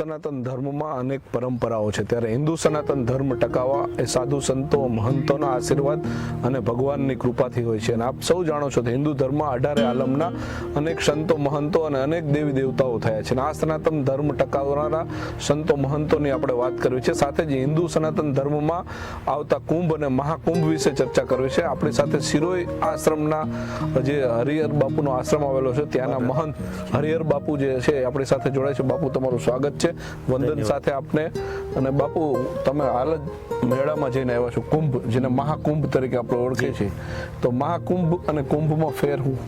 સનાતન ધર્મમાં અનેક પરંપરાઓ છે. ત્યારે હિન્દુ સનાતન ધર્મ ટકાવવા એ સાધુ સંતો, મહંતોના આશીર્વાદ અને ભગવાનની કૃપાથી હોય છે. અને આપ સૌ જાણો છો કે હિન્દુ ધર્મ અઢારે આલમના અનેક સંતો, મહંતો અને અનેક દેવી દેવતાઓ થયા છે. અને આ સનાતન ધર્મ ટકાવનારા સંતો, મહંતોની આપણે વાત કરવી છે. સાથે જ હિન્દુ સનાતન ધર્મમાં આવતા કુંભ અને મહાકુંભ વિશે ચર્ચા કરવી છે. આપણી સાથે શિરોઈ આશ્રમના જે હરિહર બાપુનો આશ્રમ આવેલો છે, ત્યાંના મહંત હરિહર બાપુ જે છે આપણી સાથે જોડાય છે. બાપુ, તમારું સ્વાગત છે. વંદન સાથે આપને. અને બાપુ તમે હાલ જ મેળામાં જઈને આવ્યા છો કુંભ જેને મહાકુંભ તરીકે આપણે ઓળખીએ છીએ. તો મહાકુંભ અને કુંભમાં ફેર હું?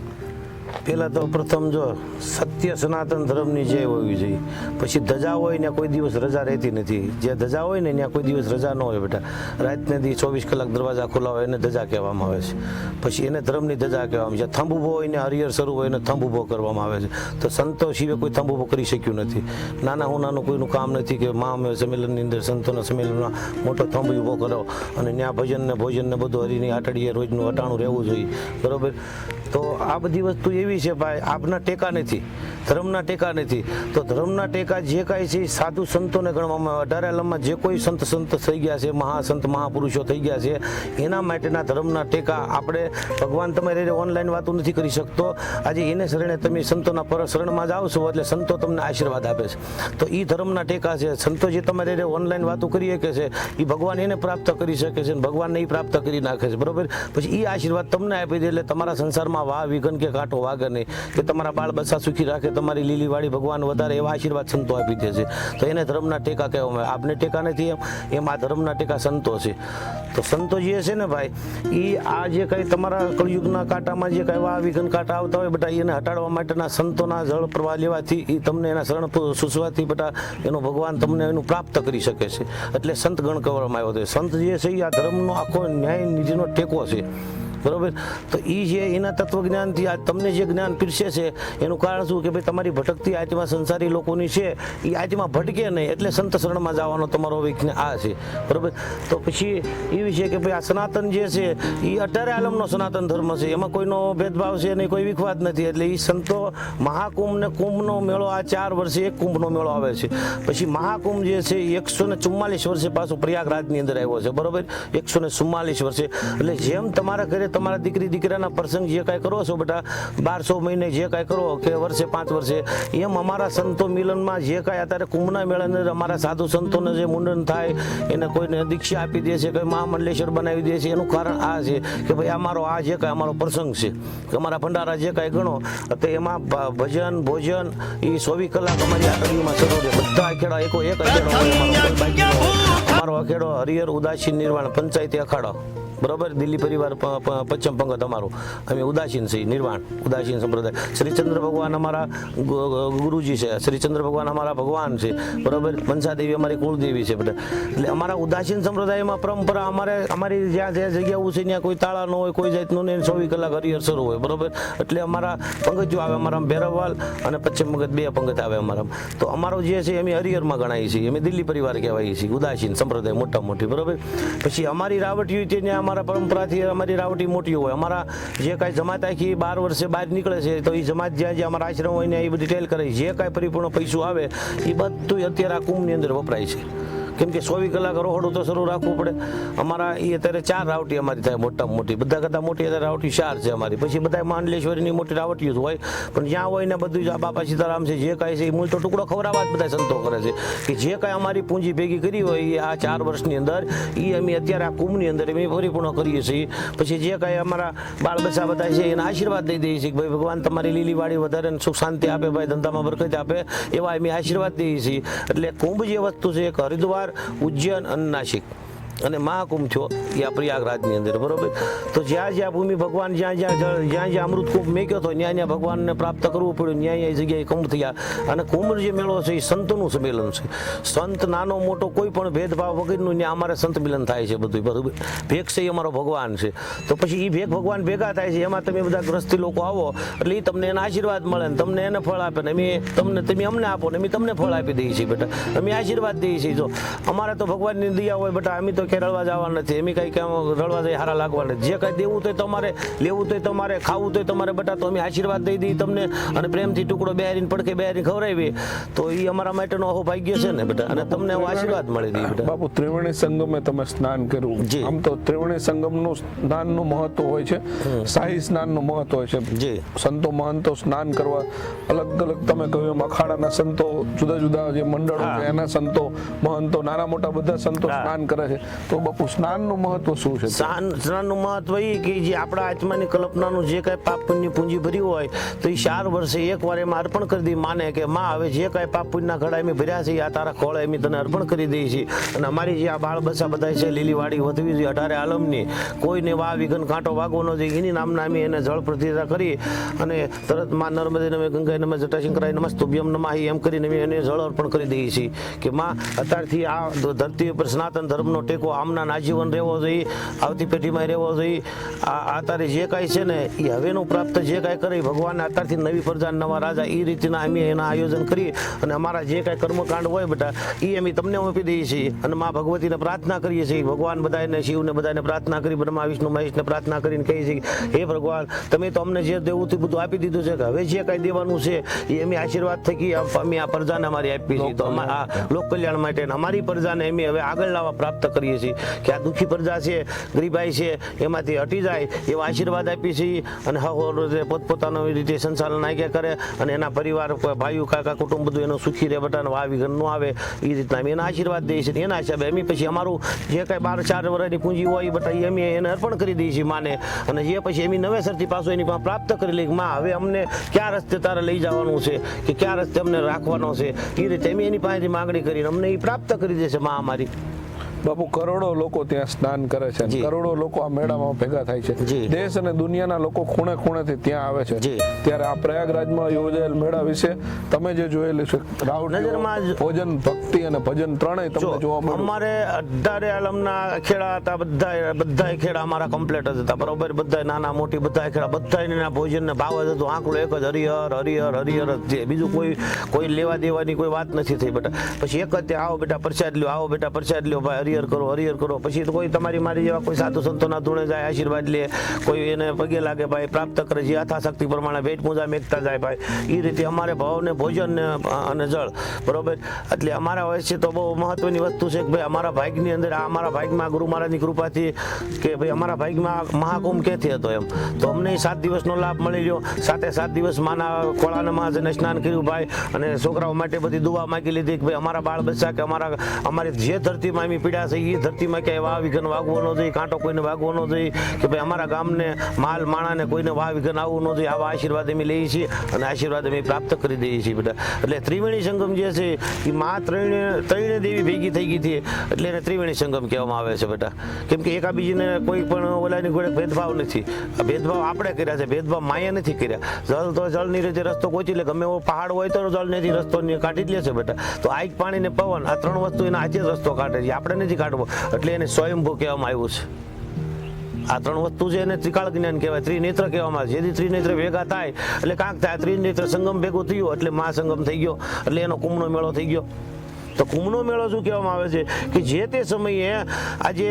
પેલા તો પ્રથમ જો સત્ય સનાતન ધર્મની જય હોવી જોઈએ. પછી ધજા હોય ને કોઈ દિવસ રજા રહેતી નથી. જે ધજા હોય ને ત્યાં કોઈ દિવસ રજા ન હોય બેટા. રાતને દી ચોવીસ કલાક દરવાજા ખુલ્લા હોય એને ધજા કહેવામાં આવે છે. પછી એને ધર્મની ધજા કહેવામાં આવે છે. થંભ ઊભો હોય ને હરિહર શરૂ હોય એને થંભ ઊભો કરવામાં આવે છે. તો સંતો સિવાય કોઈ થંભ ઊભો કરી શક્યું નથી. નાના હું નાનું કોઈનું કામ નથી કે મહા સંમેલનની અંદર સંતોના સંમેલનમાં મોટો થંભ ઊભો કરો. અને ત્યાં ભજન ને ભોજન ને બધું હરિની આટડીએ રોજનું અટાણું રહેવું જોઈએ. બરોબર? તો આ બધી વસ્તુ એવી છે, ભાઈ, આપના ટેકા નથી, ધર્મના ટેકા નથી. તો ધર્મના ટેકા જે કાંઈ છે સાધુ સંતોને ગણવામાં આવે. અઢારે આલમમાં જે કોઈ સંત સંત થઈ ગયા છે, મહાસંત, મહાપુરુષો થઈ ગયા છે, એના માટેના ધર્મના ટેકા આપણે ભગવાન તમે હારે ઓનલાઈન વાતો નથી કરી શકતો. આજે એને શરણે તમે સંતોના પર શરણમાં જાઓ છો એટલે સંતો તમને આશીર્વાદ આપે છે. તો એ ધર્મના ટેકા છે. સંતો જે તમે હારે ઓનલાઈન વાતો કરી શકે છે એ ભગવાન એને પ્રાપ્ત કરી શકે છે અને ભગવાનને એ પ્રાપ્ત કરી નાખે છે. બરોબર? પછી એ આશીર્વાદ તમને આપી દે, એટલે તમારા સંસારમાં વાહ, વિઘન કે કાંટો વાગે નહીં. કે તમારા બાળ બચ્ચા સુખી રાખે, તમારી લીલી વાળી ભગવાન વધારે એવા આશીર્વાદ સંતો આપી દે છે. તો એને ધર્મના ટેકા કહેવામાં આવે. આપને ટેકા નથી એમ? એમ આ ધર્મના ટેકા સંતો છે. તો સંતો જે છે ને ભાઈ એ આ જે કંઈ તમારા કળયુગના કાંટામાં જે કંઈ વિઘન કાંટા આવતા હોય બેટા એને હટાડવા માટેના સંતોના જળ પ્રવાહ લેવાથી એ તમને એના શરણ સૂચવાથી બેટા એનો ભગવાન તમને એનું પ્રાપ્ત કરી શકે છે. એટલે સંત ગણ કરવામાં આવ્યો છે. સંત જે છે એ આ ધર્મનો આખો ન્યાય નિધિનો ટેકો છે. બરોબર? તો એ જે એના તત્વજ્ઞાનથી આ તમને જે જ્ઞાન પીરસે છે, એનું કારણ શું? કે ભાઈ તમારી ભટકતી આત્મા સંસારી લોકોની છે એ આત્મા ભટકે નહીં, એટલે સંત શરણમાં જવાનો તમારો વિજ્ઞાન આ છે. બરોબર? તો પછી એ વિશે કે ભાઈ આ સનાતન જે છે એ અઢારે આલમનો સનાતન ધર્મ છે, એમાં કોઈનો ભેદભાવ છે નહીં, કોઈ વિખવાદ નથી. એટલે એ સંતો મહાકુંભ ને કુંભનો મેળો આ ચાર વર્ષે એક કુંભનો મેળો આવે છે. પછી મહાકુંભ જે છે એ એકસો ને ચુમ્માલીસ વર્ષે પાછો પ્રયાગરાજની અંદર આવ્યો છે. બરોબર? એકસો ને ચુમ્માલીસ વર્ષે. એટલે જેમ તમારા ઘરે તમારા દીકરી, દીકરાના પ્રસંગ જે કાંઈ કરો છો બેટા બારસો મહિને જે કાંઈ કરો કે વર્ષે પાંચ વર્ષે, એમ અમારા સંતો મિલનમાં જે કાંઈ અત્યારે કુંભના મેળાને અમારા સાધુ સંતોને જે મુંડન થાય, એને કોઈને દીક્ષા આપી દે છે કે મહામંડલેશ્વર બનાવી દે છે, એનું કારણ આ છે કે ભાઈ અમારો આ જે કાંઈ અમારો પ્રસંગ છે, કે અમારા ભંડારા જે કાંઈ ગણો, તો એમાં ભજન, ભોજન એ ચોવીસ કલાક અમારી આટડીમાં શરૂ છે બધા અખેડા એકો એક અખેડો. અમારો અખેડો હરિહર ઉદાસીન નિર્વાણ પંચાયતી અખાડો બરોબર? દિલ્હી પરિવાર પશ્ચિમ પંગત અમારું. અમે ઉદાસીન છીએ, નિર્વાણ, ઉદાસીન સંપ્રદાય. શ્રીચંદ્ર ભગવાન અમારા ગુરુજી છે. શ્રીચંદ્ર ભગવાન અમારા ભગવાન છે. બરોબર? મનસાદેવી અમારી કુળદેવી છે બધા. એટલે અમારા ઉદાસીન સંપ્રદાયમાં પરંપરા અમારે, અમારી જ્યાં જ્યાં જગ્યાઓ છે, ત્યાં કોઈ તાળા ન હોય, કોઈ જાતનું ને ચોવીસ કલાક હરિહર શરૂ હોય, બરોબર? એટલે અમારા પંગજો આવે, અમારા ભેરવવાલ અને પશ્ચિમ પંગત બે પંગત આવે અમારા તો અમારો જે છે, અમે હરિહરમાં ગણાય છીએ. અમે દિલ્હી પરિવાર કહેવાય છીએ, ઉદાસીન સંપ્રદાય મોટા મોટી બરોબર? પછી અમારી રાવટ છે ત્યાં અમારા પરંપરાથી અમારી રાવટી મોટી હોય. અમારા જે કાંઈ જમાત આખી બાર વર્ષે બહાર નીકળે છે, તો એ જમાત જ્યાં જ્યાં અમારા આશ્રમ હોય ને એ બધી ટેલ કરે. જે કાંઈ પરિપૂર્ણ પૈસું આવે એ બધું અત્યારે આ કુંભની અંદર વપરાય છે. કેમ કે ચોવીસ કલાક રોહડું તો શરૂ રાખવું પડે. અમારા એ અત્યારે ચાર રાવટી અમારી થાય મોટામાં મોટી. બધા કરતાં મોટી અત્યારે રાવટી ચાર છે અમારી. પછી બધા માંડલેશ્વરીની મોટી રાવટીઓ હોય. પણ જ્યાં હોય ને બધું જ આ બાપા સીતારામ છે, જે કાંઈ છે એ મૂળ તો ટુકડો ખવડાવવા જ બધા સંતો કરે છે. કે જે કાંઈ અમારી પૂંજી ભેગી કરી હોય એ આ ચાર વર્ષની અંદર એ અમે અત્યારે આ કુંભની અંદર અમે પરિપૂર્ણ કરીએ છીએ. પછી જે કાંઈ અમારા બાળ બચ્ચા બધા છે, એના આશીર્વાદ દઈ દઈએ છીએ કે ભાઈ ભગવાન તમારી લીલી વાડી વધારે સુખ શાંતિ આપે, ભાઈ ધંધામાં બરકત આપે, એવા અમે આશીર્વાદ દઈએ છીએ. એટલે કુંભ જે વસ્તુ છે, એક હરિદ્વાર ઉજ્જૈન અને નાસિક અને મહાકુંભ છો એ આ પ્રયાગરાજની અંદર, બરોબર? તો જ્યાં જ્યાં ભૂમિ ભગવાન, જ્યાં જ્યાં જળ- જ્યાં જ્યાં અમૃત કુંભ મેક્યો હતો ત્યાં ત્યાં ભગવાનને પ્રાપ્ત કરવું પડ્યું ત્યાં ત્યાં જગ્યાએ કુંભ થયા. અને કુંભ જે મેળો છે, એ સંતનું સંમેલન છે. સંત નાનો મોટો કોઈ પણ ભેદભાવ વગરનું ત્યાં અમારે સંત મિલન થાય છે બધું બરોબર? ભેગ છે એ અમારો ભગવાન છે. તો પછી એ ભેગ ભગવાન ભેગા થાય છે, એમાં તમે બધા ગ્રસ્તી લોકો આવો, એટલે એ તમને એના આશીર્વાદ મળે ને તમને એને ફળ આપે ને અમે તમને, તમે અમને આપો ને અમે તમને ફળ આપી દઈએ છીએ બેટા. અમે આશીર્વાદ દઈએ છીએ. જો, અમારે તો ભગવાનની દયા હોય બેટા, અમે તો કઈ રળવા જવા નથી. એમ કઈ કેમ રળવા જઈ હારા લાગવા નથી જે કઈ દેવું તો તમારે લેવું તો તમારે ખાવું તો તમારે બટા તો અમે આશીર્વાદ દઈ દઈએ તમને અને પ્રેમથી ટુકડો બેહારીને પડકે બેહારીને ખવડાવી તો એ અમારા માટેનો અહો ભાગ્ય છે ને બેટા. અને તમને હું આશીર્વાદ મળી દઈએ બેટા. બાપુ ત્રિવેણી સંગમે તમે સ્નાન કર્યું. આમ તો ત્રિવેણી સંગમનું સ્નાનનું મહત્વ હોય છે. શાહી સ્નાનનું મહત્વ હોય છે. જે. સંતો મહંતો સ્નાન કરવા અલગ અલગ તમે કહ્યું એમ અખાડાના સંતો જુદા જુદા જે મંડળો છે એના સંતો મહંતો નાના મોટા બધા સંતો સ્નાન કરે છે. તો બાપુ, સ્નાનનું મહત્વ શું છે? સ્નાન સ્નાનનું મહત્વ એ કે જે આપણા આત્માની કલ્પનાનું જે કાંઈ પાપ પુણ્ય પૂંજી ભર્યું હોય, તો એ ચાર વર્ષે એક વાર એમાં અર્પણ કરી દઈ માને કે માં, હવે જે કાંઈ પાપ પુણ્યના ઘડા એમ ભર્યા છે, આ તારા ખોળા એમ તને અર્પણ કરી દઈએ છીએ અને અમારી જે આ બાળ બસા બધા છે લીલી વાડી વધવી જોઈએ, અઢારે આલમની, કોઈને વા વિઘન કાંટો વાગવો ન જોઈએ, એની નામના અમે એને જળ પ્રતિષ્ઠા કરી અને તરતમાં નર્મદે નમે ગંગા નમે જટાશંકરાય નમઃ તુભ્યમ નમાહી, એમ કરીને અમે એને જળ અર્પણ કરી દઈએ છીએ કે માં, અત્યારથી આ ધરતી ઉપર સનાતન ધર્મનો ટેકો આમના આજીવન રહેવો જોઈએ આવતી પેઢીમાં રહેવો જોઈએ. આ અત્યારે જે કાંઈ છે ને એ હવેનું પ્રાપ્ત જે કાંઈ કરે ભગવાનને અત્યારથી નવી પ્રજા નવા રાજા એ રીતના અમે એના આયોજન કરીએ. અને અમારા જે કાંઈ કર્મકાંડ હોય બેટા એ અમે તમને આપી દઈએ છીએ. અને મા ભગવતીને પ્રાર્થના કરીએ છીએ. ભગવાન બધાને શિવને બધાને પ્રાર્થના કરી બ્રહ્મા વિષ્ણુ મહેશને પ્રાર્થના કરીને કહીએ છીએ હે ભગવાન તમે તો અમને જે દેવું બધું આપી દીધું છે કે હવે જે કાંઈ દેવાનું છે એ અમે આશીર્વાદ થકી અમે આ પ્રજાને અમારી આપી છીએ તો લોક કલ્યાણ માટે અમારી પ્રજાને અમે હવે આગળ લાવવા પ્રાપ્ત કરીએ છીએ કે આ દુઃખી પ્રજા છે ગરીબાઈ છે, એમાંથી હટી જાય એવા આશીર્વાદ આપીએ છીએ અને હવો પોતપોતાનો રીતે સંચાલન આગ્યા કરે અને એના પરિવાર, ભાઈઓ, કાકા, કુટુંબ બધું એનો સુખી રહે બટાને વાવી ઘર ન આવે, એ રીતના અમે એના આશીર્વાદ દઈએ છીએ એના હિસાબે અમે પછી અમારું જે કાંઈ બાર ચાર વર્ષની પૂંજી હોય બધા એ અમે એને અર્પણ કરી દઈએ છીએ માને અને જે પછી એમ નવેસરથી પાછું એની પ્રાપ્ત કરી લઈએ માં હવે અમને ક્યાં રસ્તે તારે લઈ જવાનું છે કે કયા રસ્તે અમને રાખવાનો છે, એ રીતે અમે એની પાસેથી માગણી કરીને અમને એ પ્રાપ્ત કરી દેશે મા અમારી. બાપુ કરોડો લોકો ત્યાં સ્નાન કરે છે કરોડો લોકો આ મેળામાં ભેગા થાય છે. દેશ અને દુનિયાના લોકો ખૂણે ખૂણેથી ત્યાં આવે છે. ત્યારે આ પ્રયાગરાજમાં યોજાયેલ મેળા વિશે તમે જે જોયેલું છે જ- ભોજન ભક્તિ અને ભજન ત્રણેય તમને જોવા મળ્યું. અમારે અઢારે આલમના ખેડા હતા બધા બધા ખેડા અમારા કમ્પ્લેટ જ હતા. બરોબર બધા નાના મોટી બધા ખેડા. બધા ભોજન ને ભાવ જ હતો. આંકડો એક જ હરિહર હરિહર હરિહર જ છે. બીજું કોઈ કોઈ લેવા દેવાની કોઈ વાત નથી થઈ બેટા. પછી એક જ આવો બેટા પ્રસાદ લ્યો આવો બેટા પ્રસાદ લ્યો ભાઈ હરિહર કરો હરિહર કરો. પછી તો કોઈ તમારી મારી જેવા કોઈ સાધુ સંતોના ધૂણે જાય, આશીર્વાદ લે, કોઈ એને પગે લાગે ભાઈ, પ્રાપ્ત કરે જે યથાશક્તિ પ્રમાણે ભેટ પૂજા મેકતા જાય ભાઈ. એ રીતે અમારે ભાવને ભોજન અને જળ, બરોબર? એટલે અમારા હોય છે તો બહુ મહત્વની વસ્તુ છે કે ભાઈ, અમારા ભાગની અંદર, આ અમારા ભાગમાં ગુરુ મહારાજની કૃપાથી કે ભાઈ, અમારા ભાગમાં મહાકુંભ ક્યાંથી હતો એમ? તો અમને સાત દિવસનો લાભ મળી ગયો સાથે સાત દિવસ માના ખોળાના મહાજને સ્નાન કર્યું ભાઈ. અને છોકરાઓ માટે બધી દુવા માગી લીધી કે ભાઈ, અમારા બાળ બચ્ચા કે અમારા, અમારી જે ધરતીમાં એમ પીડા છે એ ધરતીમાં ક્યાંય વાહ વિઘન વાગવો ન જોઈએ કાંટો કોઈને વાગવો ન જોઈએ, કે ભાઈ અમારા ગામને માલ માણાને કોઈને વાહ વિઘન આવવું ન જોઈએ, આવા આશીર્વાદ અમે લઈએ છીએ અને આશીર્વાદ અમે પ્રાપ્ત કરી દઈએ છીએ બધા. એટલે ત્રિવેણી સંગમ જે છે એ મા ત્રણે ત્રણે દેવી ભેગી થઈ ગઈ હતી એટલે એને ત્રિવેણી સંગમ કહેવામાં આવે છે બેટા કેમ કે એકાબીજીને કોઈ પણ ઓલાની ગોળે ભેદભાવ નથી. આ ભેદભાવ આપણે કર્યા છે, ભેદભાવ માયા નથી કર્યા. જળ તો જળની રીતે રસ્તો કોચી લે, ગમે એવો પહાડ હોય તો જળ નથી રસ્તો કાઢી જ લે છે બેટા તો આગ પાણી ને પવન, આ ત્રણ વસ્તુ એના આજે રસ્તો કાઢે છે. આપણે નથી કાઢવો. એટલે એને સ્વયંભૂ કહેવામાં આવ્યું છે. આ ત્રણ વસ્તુ છે એને ત્રિકાળ જ્ઞાન કહેવાય. ત્રિનેત્ર કહેવામાં આવે જેથી ત્રિનેત્ર ભેગા થાય, એટલે કાંક થાય. ત્રિનેત્ર સંગમ ભેગું થયું, એટલે મહાસંગમ થઈ ગયો, એટલે એનો કુંભનો મેળો થઈ ગયો. તો કુંભનો મેળો શું કહેવામાં આવે છે? કે જે તે સમયે આજે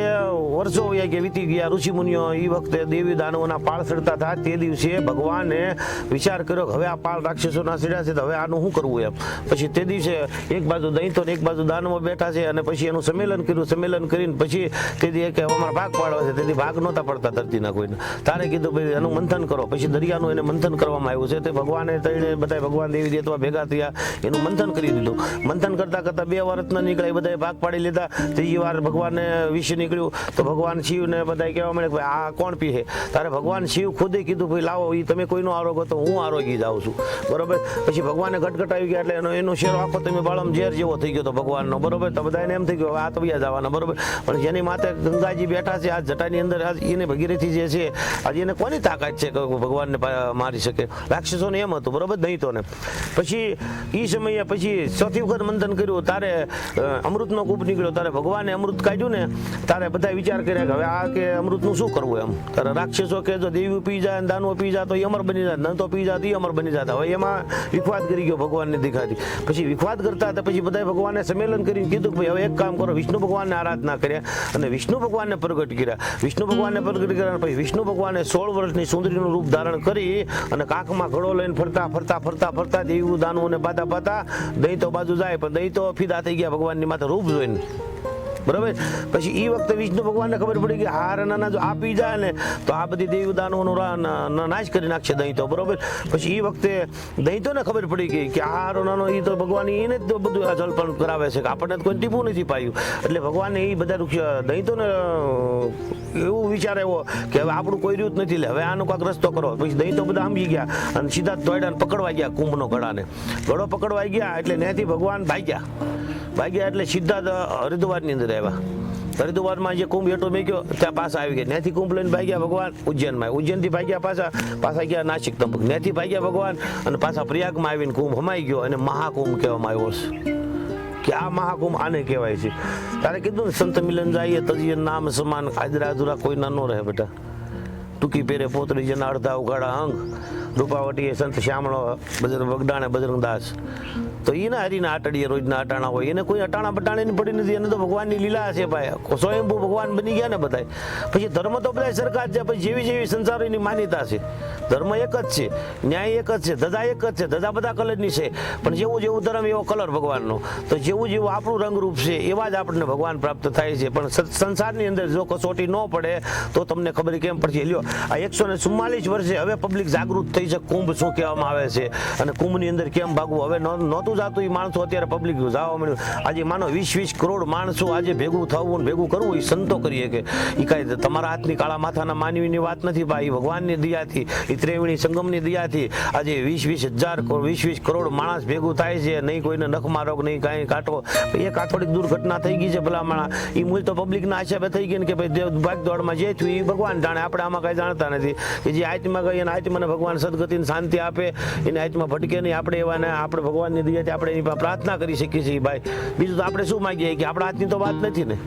વર્ષો ગયા, વીતી ગયા ઋષિ મુનિઓ એ વખતે દેવી દાનવોના પાળ સડતા હતા. તે દિવસે ભગવાને વિચાર કર્યો કે હવે આ પાળ રાક્ષસોના સડ્યા છે તો હવે આનું શું કરવું એમ? પછી તે દિવસે એક બાજુ દૈતો એક બાજુ દાનવો બેઠા છે અને પછી એનું સંમેલન કર્યું. સંમેલન કરીને પછી તે દી કે અમારા ભાગ પાડવા છે. તેથી ભાગ નહોતા પડતા ધરતીના કોઈને. તારે કીધું ભાઈ એનું મંથન કરો. પછી દરિયાનું એને મંથન કરવામાં આવ્યું છે. તે ભગવાને તઈને બધા ભગવાન દેવી દેતવા ભેગા થયા. એનું મંથન કરી દીધું. મંથન કરતા કરતા બે વર્ષના નીકળ્યા નીકળે બધા ભાગ પાડી લીધા. ત્રીજી વાર ભગવાનને વિશે નીકળ્યું. તો ભગવાન શિવને બધા કહેવા મળે કે આ કોણ પીએ તારે ભગવાન શિવ ખુદે કીધું, ભાઈ, લાવો એ તમે કોઈનો આરોગ્ય તો હું આરોગી જાઉં છું. બરોબર? પછી ભગવાને ઘટઘટ આવી ગયા એટલે એનો એનો શેરો આખો તમે બાળમ ઝેર જેવો થઈ ગયો તો ભગવાનનો, બરોબર? તો બધાને એમ થઈ ગયો, આ તો બીજા જવાના, બરોબર? પણ જેની માથે ગંગાજી બેઠા છે, આ જટાની અંદર, આજ એને ભગીરથી જે છે, આજે એને કોની તાકાત છે કે ભગવાનને મારી શકે? રાક્ષસોને એમ હતું, બરોબર? નહીં તો ને પછી એ સમયે પછી ચોથી વખત મંથન કર્યું, તારે જ્યારે અમૃતનો કૂપ નીકળ્યો ત્યારે ભગવાને અમૃત કાઢ્યું ને ત્યારે બધા વિચાર કર્યા કે હવે આ કે અમૃતનું શું કરવું એમ? ત્યારે રાક્ષસો કે જો દેવી પી જાય દાનવો પી જાય તો એ અમર બની જાય, ન તો પી જાય તો એ અમર બની જતા હવે એમાં વિખવાદ કરી ગયો ભગવાનની દેખાતી પછી વિખવાદ કરતા હતા, પછી બધા ભગવાને સંમેલન કરીને કીધું ભાઈ હવે એક કામ કરો, વિષ્ણુ ભગવાનને આરાધના કર્યા અને વિષ્ણુ ભગવાનને પ્રગટ કર્યા. વિષ્ણુ ભગવાનને પ્રગટ કર્યા પછી વિષ્ણુ ભગવાને સોળ વર્ષની સુંદરીનું રૂપ ધારણ કરી અને કાંખમાં ઘડો લઈને ફરતા ફરતા ફરતા ફરતા દેવું દાનવોને બાતા પાતા. દહીં તો બાજુ જાય, પણ દહીં તો ફીદા થઈ ગયા ભગવાનની માથે રૂપ જોઈને. બરાબર? પછી એ વખતે વિષ્ણુ ભગવાનને ખબર પડી કે હાર નાના જો આપી જાય ને, તો આ બધી દેવી દાનવોનો રા- ન- ન- નાશ કરી નાખશે દહીં તો બરોબર? પછી એ વખતે દહીં ને ખબર પડી ગઈ કે હાર નાનો એ તો ભગવાન એને જ બધું જલપણ કરાવે છે, કે આપણને કોઈ ટીપું નથી પાયું. એટલે ભગવાનને એ બધા દહીં તો ને એવું વિચાર આવ્યો કે હવે આપણું કોઈ રહ્યું નથી, લે, હવે આનો કાંક રસ્તો કરો. પછી દહીં તો બધા સમજી ગયા અને સીધા દોડ્યા પકડવા ગયા કુંભનો ગળાને. ગળો પકડવા ગયા એટલે ત્યાંથી ભગવાન ભાગ્યા. ભાગ્યા એટલે સીધા હરિદ્વારની અંદર આવ્યા. હરિદ્વારમાં જે કુંભ હેઠો મેક્યો, ત્યાં પાછા આવી ગયા. ત્યાંથી કુંભ લઈને ભાગ્યા ભગવાન ઉજ્જૈનમાં ઉજ્જૈનથી ભાગ્યા પાછા પાછા ગયા નાસિક તંબક. ત્યાંથી ભાગ્યા ભગવાન અને પાછા પ્રયાગમાં આવીને કુંભ હમાઈ ગયો અને મહાકુંભ કહેવામાં આવ્યો છે. કે આ મહાકુંભ આને કહેવાય છે. તારે કીધું ને, સંત મિલન જાય તજીએ નામ સમાન, આદરા અધુરા કોઈ ના રહે બેટા. ટૂંકી પહેરે પોતરી જેના અડધા ઉગાડા અંગ. રૂપાવટીએ સંત શ્યામણો, બજરંગ વગડાણે બજરંગદાસ તો એના હરીના આટડીએ રોજના અટાણા હોય. એને કોઈ અટાણા બટાણાની પડી નથી. એને તો ભગવાનની લીલા છે ભાઈ. સ્વયંભૂ ભગવાન બની ગયા ને બધા પછી ધર્મ તો બધા સરખા છે. પછી જેવી જેવી સંસારોની માન્યતા છે. ધર્મ એક જ છે. ન્યાય એક જ છે. ધજા એક જ છે. ધજા બધા કલરની છે. પણ જેવું જેવું ધર્મ એવો કલર ભગવાનનો. તો જેવું જેવું આપણું રંગરૂપ છે, એવા જ આપણને ભગવાન પ્રાપ્ત થાય છે. પણ સંસારની અંદર જો કસોટી ન પડે, તો તમને ખબર કેમ પડશે? લ્યો, આ એકસો ને ચુમ્માલીસ વર્ષે હવે પબ્લિક જાગૃત થઈ છે. કુંભ શું કહેવામાં આવે છે? અને કુંભની અંદર કેમ ભાગવું? હવે નો- નહોતું જાતું એ માણસો અત્યારે પબ્લિક જવા મળ્યું આજે માનો વીસ વીસ કરોડ માણસો આજે ભેગું થવું ભેગું કરવું એ સંતો કરીએ કે એ કાંઈ તમારા હાથની કાળા માથાના માનવીની વાત નથી, ભાઈ ભગવાનની દયાથી એ ત્રેવીણી સંગમની દયાથી આજે વીસ વીસ હજાર વીસ વીસ કરોડ માણસ ભેગું થાય છે, નહીં કોઈને નખ મારો નહીં કાંઈ કાંટો. એક આ થોડીક દુર્ઘટના થઈ ગઈ છે ભલા માણા એ મૂળ તો પબ્લિકના આશાબે થઈ ગઈ ને કે ભાઈ ભાગ દોડમાં જે થયું એ ભગવાન જાણે, આપણે આમાં કાંઈ જાણતા નથી. કે જે આત્મા ગઈ અને આત્માને ભગવાન સદગતિને શાંતિ આપે, એને આત્મા ભટકે નહીં, આપણે એવાને, આપણે ભગવાનની દયાથી આપણે એની પ્રાર્થના કરી શકીએ છીએ ભાઈ. બીજું તો આપણે શું માગીએ કે આપણા હાથની તો વાત નથી ને.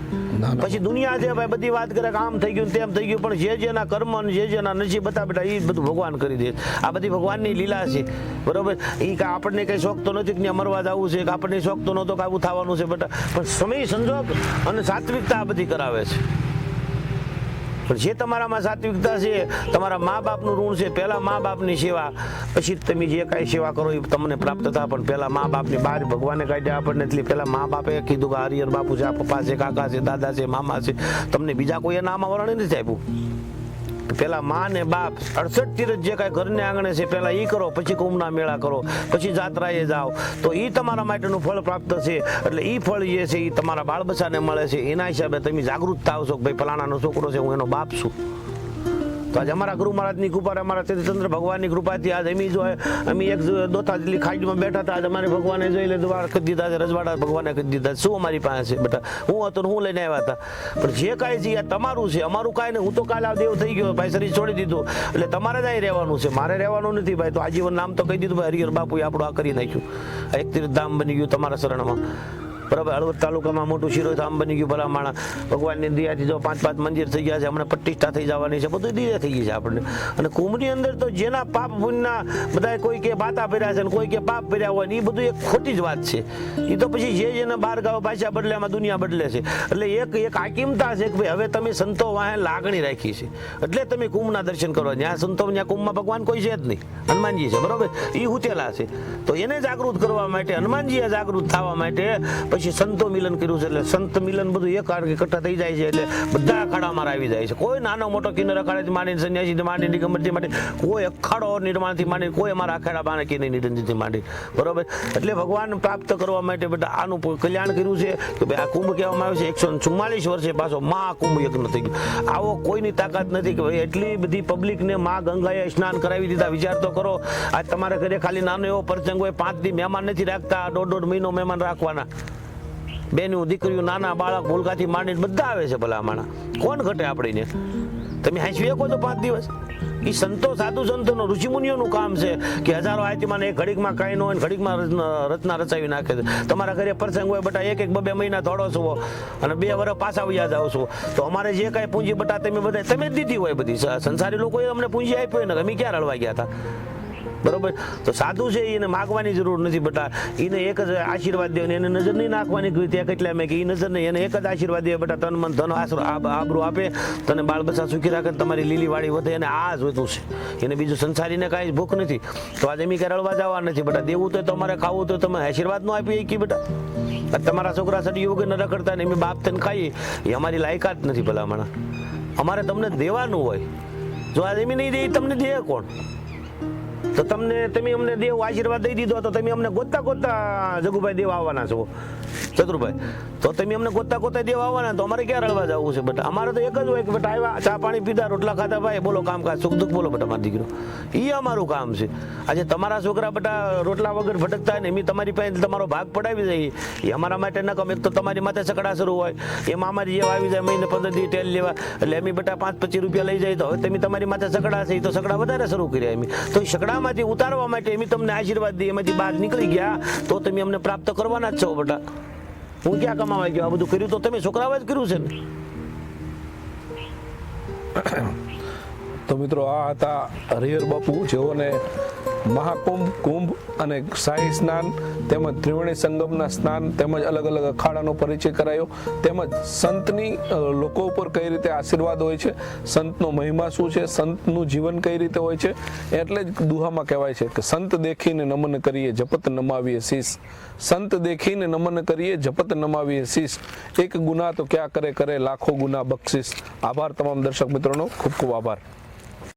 પછી દુનિયા છે ભાઈ બધી વાત કરે કે આમ થઈ ગયું તેમ થઈ ગયું પણ જે જેના કર્મ અને જે જેના નસીબ હતા બેટા એ બધું ભગવાન કરી દે. આ બધી ભગવાનની લીલા છે. બરોબર? એ કે આપણને કઈ શોખ તો નથી કે ત્યાં મરવા જવું છે કે આપણને શોખ તો નહોતો કે આવું થવાનું છે બેટા. પણ સમય સંજોગ અને સાત્વિકતા આ બધી કરાવે છે. પણ જે તમારામાં સાત્વિકતા છે, તમારા મા બાપનું ઋણ છે, પહેલા મા બાપની સેવા, પછી તમે જે કાંઈ સેવા કરો એ તમને પ્રાપ્ત થાય પણ પહેલા મા બાપની બહાર ભગવાને કાઢ્યા આપણને, એટલે પહેલા મા બાપે કીધું કે હરિહર બાપુ છે પપ્પા છે, કાકા છે, દાદા છે, મામા છે. તમને બીજા કોઈ નામ વરણ નથી આપ્યું? પેલા મા ને બાપ અડસઠ તીરથ જે કાંઈ ઘરને આંગણે છે, પેલા એ કરો, પછી કુંભના મેળા કરો, પછી જાત્રાએ જાઓ. તો એ તમારા માટેનું ફળ પ્રાપ્ત છે, એટલે એ ફળ જે છે એ તમારા બાળ બચ્ચાને મળે છે. એના હિસાબે તમે જાગૃતતા આવશો કે ભાઈ ફલાણાનો છોકરો છે, હું એનો બાપ છું. તો આજે અમારા ગુરુ મહારાજની કૃપા અમારા ચંદ્ર ભગવાનની કૃપાથી આજ અમે જો અમે એક દોથા જેટલી ખાઈડમાં બેઠા હતા, આજ અમારે ભગવાને જોઈ લે દ્વાર કરી દીધા છે, રજવાડા ભગવાને કરી દીધા શું અમારી પાસે છે બેટા હું હતો હું લઈને આવ્યા હતા. પણ જે કાંઈ છે એ તમારું છે. અમારું કાંઈ નહીં. હું તો કાલે આ દેવ થઈ ગયો. ભાઈ શરીર છોડી દીધું. એટલે તમારે જ અહીં રહેવાનું છે. મારે રહેવાનું નથી ભાઈ. તો આજીવન નામ તો કહી દીધું ભાઈ, હરિહર બાપુએ આપણું આ કરી નાખ્યું. એક તીર્થધામ બની ગયું તમારા શરણમાં. બરાબર, હળવદ તાલુકામાં મોટું શિરોઈ ધામ બની ગયું ભલા માણા ભગવાનની દયાથી જો પાંચ પાંચ મંદિર થઈ ગયા છે, હમણાં પ્રતિષ્ઠા થઈ જવાની છે, બધું ધીરે થઈ ગઈ છે આપણને. અને કુંભની અંદર તો જેના પાપ પુણ્યના બધા કોઈ કે પાતા પહેર્યા છે ને કોઈ કે પાપ પહેર્યા હોય ને એ બધું એક ખોટી જ વાત છે. એ તો પછી જે જેને બાર ગાવ ભાષા બદલે એમાં દુનિયા બદલે છે. એટલે એક એક આકિમતા છે કે ભાઈ હવે તમે સંતો વાહે લાગણી રાખી છે. એટલે તમે કુંભના દર્શન કરો. ત્યાં સંતો ત્યાં કુંભમાં ભગવાન કોઈ છે જ નહીં. હનુમાનજી છે, બરોબર? એ હુતેલા છે. તો એને જાગૃત કરવા માટે, હનુમાનજીએ જાગૃત થવા માટે પછી સંતો મિલન કર્યું છે એટલે સંત મિલન બધું એક હારે કઠા થઈ જાય છે એટલે બધા અખાડામાં આવી જાય છે. કોઈ નાનો મોટો કિન્નર અખાડેથી માંડીને સંન્યાસીથી માંડીને દિગંબરથી માંડી કોઈ અખાડો નિર્માણથી માંડી કોઈ અમારા અખાડા બાને કિન્ની નિરંજનથી માંડી બરોબર? એટલે ભગવાન પ્રાપ્ત કરવા માટે બધા આનું કલ્યાણ કર્યું છે કે ભાઈ આ કુંભ કહેવામાં આવે છે, એકસો ચુમ્માલીસ વર્ષે પાછો મહાકુંભ યજ્ઞ થઈ ગયો. આવો કોઈની તાકાત નથી કે ભાઈ એટલી બધી પબ્લિકને મા ગંગાએ સ્નાન કરાવી દીધા. વિચાર તો કરો, આજ તમારા ઘરે ખાલી નાનો એવો પ્રસંગ હોય, પાંચ દી મહેમાન નથી રાખતા, દોઢ દોઢ મહિનો મહેમાન રાખવાના. બેનું દીકરીઓ, નાના બાળક ભૂલકાથી માંડીને બધા આવે છે ભલા કોણ ઘટે આપણીને? તમે હાંસવી શકો છો પાંચ દિવસ? એ સંતો, સાધુ સંતોનો, ઋષિમુનિઓનું કામ છે કે હજારો આયતીમાં એક ઘડીકમાં કાંઈ ન હોય ઘડીકમાં રચના- રચાવી નાખે છે. તમારા ઘરે પ્રસંગ હોય બટા એક એક બે મહિના થોડો છો અને બે વર્ષ પાછા વયા જાઓ છો. તો અમારે જે કાંઈ પૂંજી બટા તમે બધા તમે જ દીધી હોય બધી. સંસારી લોકોએ અમને પૂંજી આપી હોય ને અમે ક્યાં રળવા ગયા હતા? બરોબર? તો સાધુ છે, એને માગવાની જરૂર નથી, બટા એને એક જ આશીર્વાદ દેવાની એને નજર નહીં નાખવાની ત્યાં કેટલા મેં કે એ નજર નહીં, એને એક જ આશીર્વાદ દે, બટા તન મન ધન આશરો આબરૂ આપે, તને બાળ બચ્ચા સુખી રાખે તમારી લીલી વાળી વધે એને આ જોઈતું છે. એને બીજું સંસારીને કાંઈ ભૂખ નથી. તો આજે એમ કે રળવા જવા નથી, બટા દેવું તો તમારે, ખાવું તો તમે આશીર્વાદ નો આપી કે, બટા? તમારા છોકરા સડી વગર ન રખડતા ને એમ બાપ તને ખાઈએ એ અમારી લાયકાત નથી ભલામણા. અમારે તમને દેવાનું હોય. જો આ એમ નહીં દે તમને દે કોણ? તો તમને, તમે અમને દેવ આશીર્વાદ દઈ દીધો તો તમે અમને ગોતતા ગોતતા જગુભાઈ દેવ આવવાના છો. ચતુરભાઈ, તો તમે અમને ગોતા ગોતતા દેવ આવવાના તો અમારે ક્યાં રડવા જવું છે બટ? અમારે તો એક જ હોય કે બટ, આવ્યા, ચા પાણી પીધા, રોટલા ખાધા, ભાઈ, બોલો કામ કાજ સુખ દુઃખ બોલો બટ મારો દીકરો. એ અમારું કામ છે. આજે તમારા છોકરા બટા રોટલા વગર ભટકતા ને એમ તમારી પાસે તમારો ભાગ પડાવી દઈએ એ અમારા માટે ન કમ એક તો તમારી માથે સકડા શરૂ હોય. એમાં અમારી જેવા આવી જાય, મહિને પંદર દી તેલ લેવા. એટલે એમ બટા પાંચ પચીસ રૂપિયા લઈ જાય તો હવે તમે તમારી માથે સકડા છે એ તો સકડા વધારે શરૂ કર્યા એમ. તો સકડામાંથી ઉતારવા માટે એમ તમને આશીર્વાદ દઈએ એમાંથી બહાર નીકળી ગયા. તો તમે અમને પ્રાપ્ત કરવાના જ છો બેટા. હું ક્યાં કમાવા ગયો. આ બધું કર્યું તો તમે છોકરાઓ જ કર્યું છે ને? તો મિત્રો આ હતા હરિહર બાપુ જેઓને મહાકુંભ, કુંભ અને શાહી સ્નાન તેમજ ત્રિવેણી સંગમના સ્નાન તેમજ અલગ અલગ અખાડાનો પરિચય કરાયો. તેમજ સંતની લોકો ઉપર કઈ રીતે આશીર્વાદ હોય છે, સંતનો મહિમા શું છે, સંતનું જીવન કઈ રીતે હોય છે, એટલે જ દુહામાં કહેવાય છે કે સંત દેખીને નમન કરીએ, જપત નમાવીએ શીશ. સંત દેખીને નમન કરીએ, જપત નમાવીએ શીશ. એક ગુના તો ક્યાં કરે કરે લાખો ગુના બક્ષિસ. આભાર તમામ દર્શક મિત્રોનો, ખૂબ ખૂબ આભાર.